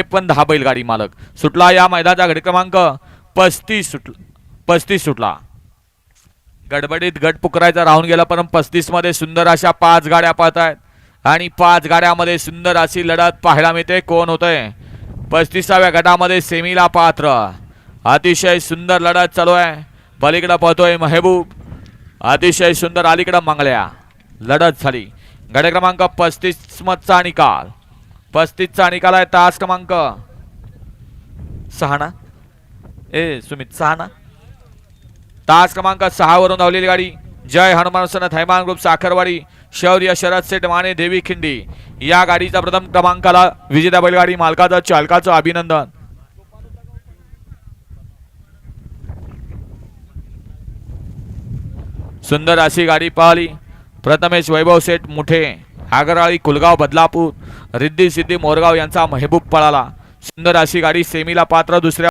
पण दहा बैलगाडी मालक. सुटला या मैदानाचा गट क्रमांक पस्तीस सुटला पस्तीस सुटला. गडबडीत गट पुकरायचा राहून गेला पण पस्तीसमध्ये सुंदर अशा पाच गाड्या पाहत आहेत आणि पाच गाड्यामध्ये सुंदर अशी लढत पाहायला मिळते. कोण होतंय? पस्तीसाव्या गटामध्ये सेमीला पात्र. अतिशय सुंदर लढत चालू आहे. पलीकडं पाहतोय मेहबूब. अतिशय सुंदर अलीकडं मंगल्या. लढत झाली. गट क्रमांक पस्तीस मधचा निकाल. पस्तीसचा निकाल आहे तास क्रमांक. सहा ना? ए सुमित सहा ना? तास क्रमांक सहा वरून धावलेली गाडी. जय हनुमान सन थैमान ग्रुप साखरवाडी शौर्य शरद सेठ माने देवी खिंडी. या गाडीचा प्रथम क्रमांकाला विजेता बैलगाडी मालकाचं चालकाचं अभिनंदन. सुंदर अशी गाडी पाहिली. प्रथमेश वैभव सेठ मुठे. आगराळी कुलगाव बदलापूर रिद्धी सिद्धी मोरगाव यांचा मेहबूब पळाला. सुंदर अशी गाडी सेमीला पात्र दुसऱ्या